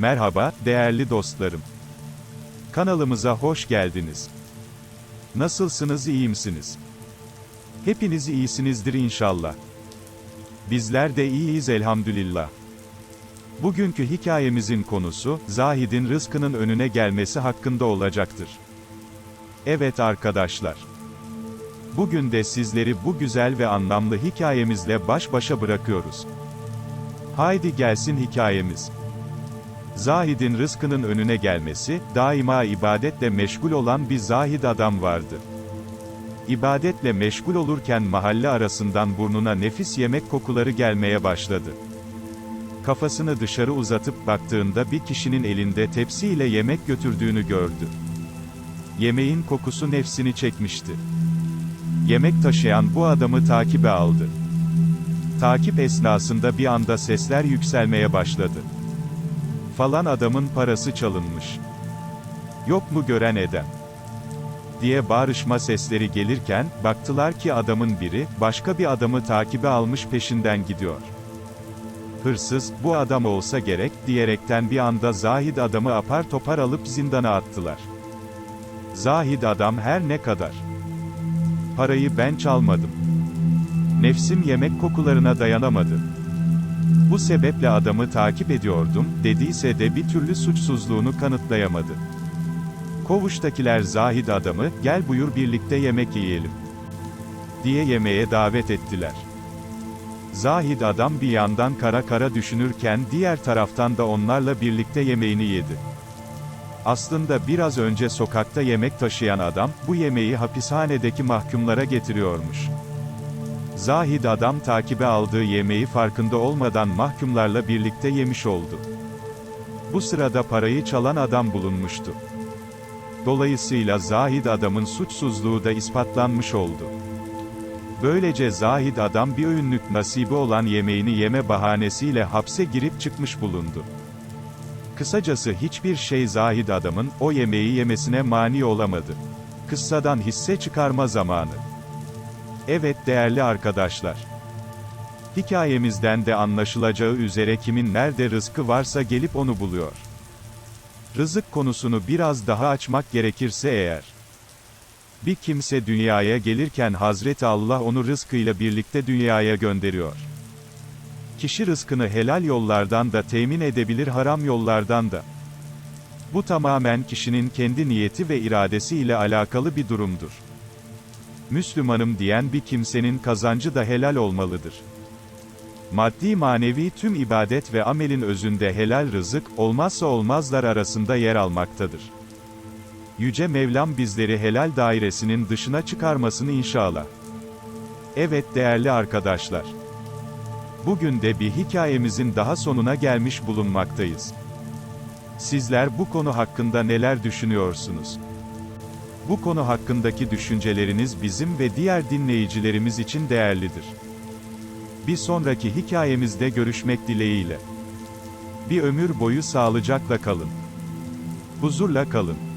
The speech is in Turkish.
Merhaba, değerli dostlarım. Kanalımıza hoş geldiniz. Nasılsınız, iyi misiniz? Hepiniz iyisinizdir inşallah. Bizler de iyiyiz elhamdülillah. Bugünkü hikayemizin konusu, Zahid'in rızkının önüne gelmesi hakkında olacaktır. Evet arkadaşlar. Bugün de sizleri bu güzel ve anlamlı hikayemizle baş başa bırakıyoruz. Haydi gelsin hikayemiz. Zahid'in rızkının önüne gelmesi, daima ibadetle meşgul olan bir zahid adam vardı. İbadetle meşgul olurken mahalle arasından burnuna nefis yemek kokuları gelmeye başladı. Kafasını dışarı uzatıp baktığında bir kişinin elinde tepsiyle yemek götürdüğünü gördü. Yemeğin kokusu nefsini çekmişti. Yemek taşıyan bu adamı takibe aldı. Takip esnasında bir anda sesler yükselmeye başladı. Falan adamın parası çalınmış. Yok mu gören eden? diye bağırışma sesleri gelirken, baktılar ki adamın biri, başka bir adamı takibe almış peşinden gidiyor. Hırsız, bu adam olsa gerek, diyerekten bir anda Zahid adamı apar topar alıp zindana attılar. Zahid adam her ne kadar. Parayı ben çalmadım. Nefsim yemek kokularına dayanamadı. Bu sebeple adamı takip ediyordum, dediyse de bir türlü suçsuzluğunu kanıtlayamadı. Kovuştakiler Zahid adamı, gel buyur birlikte yemek yiyelim. Diye yemeğe davet ettiler. Zahid adam bir yandan kara kara düşünürken diğer taraftan da onlarla birlikte yemeğini yedi. Aslında biraz önce sokakta yemek taşıyan adam, bu yemeği hapishanedeki mahkumlara getiriyormuş. Zahid adam takibe aldığı yemeği farkında olmadan mahkumlarla birlikte yemiş oldu. Bu sırada parayı çalan adam bulunmuştu. Dolayısıyla Zahid adamın suçsuzluğu da ispatlanmış oldu. Böylece Zahid adam bir öğünlük nasibi olan yemeğini yeme bahanesiyle hapse girip çıkmış bulundu. Kısacası hiçbir şey Zahid adamın, o yemeği yemesine mani olamadı. Kıssadan hisse çıkarma zamanı. Evet değerli arkadaşlar. Hikayemizden de anlaşılacağı üzere kimin nerede rızkı varsa gelip onu buluyor. Rızık konusunu biraz daha açmak gerekirse eğer. Bir kimse dünyaya gelirken Hazreti Allah onu rızkıyla birlikte dünyaya gönderiyor. Kişi rızkını helal yollardan da temin edebilir haram yollardan da. Bu tamamen kişinin kendi niyeti ve iradesi ile alakalı bir durumdur. Müslümanım diyen bir kimsenin kazancı da helal olmalıdır. Maddi manevi tüm ibadet ve amelin özünde helal rızık, olmazsa olmazlar arasında yer almaktadır. Yüce Mevlam bizleri helal dairesinin dışına çıkarmasını inşallah. Evet değerli arkadaşlar. Bugün de bir hikayemizin daha sonuna gelmiş bulunmaktayız. Sizler bu konu hakkında neler düşünüyorsunuz? Bu konu hakkındaki düşünceleriniz bizim ve diğer dinleyicilerimiz için değerlidir. Bir sonraki hikayemizde görüşmek dileğiyle. Bir ömür boyu sağlıcakla kalın. Huzurla kalın.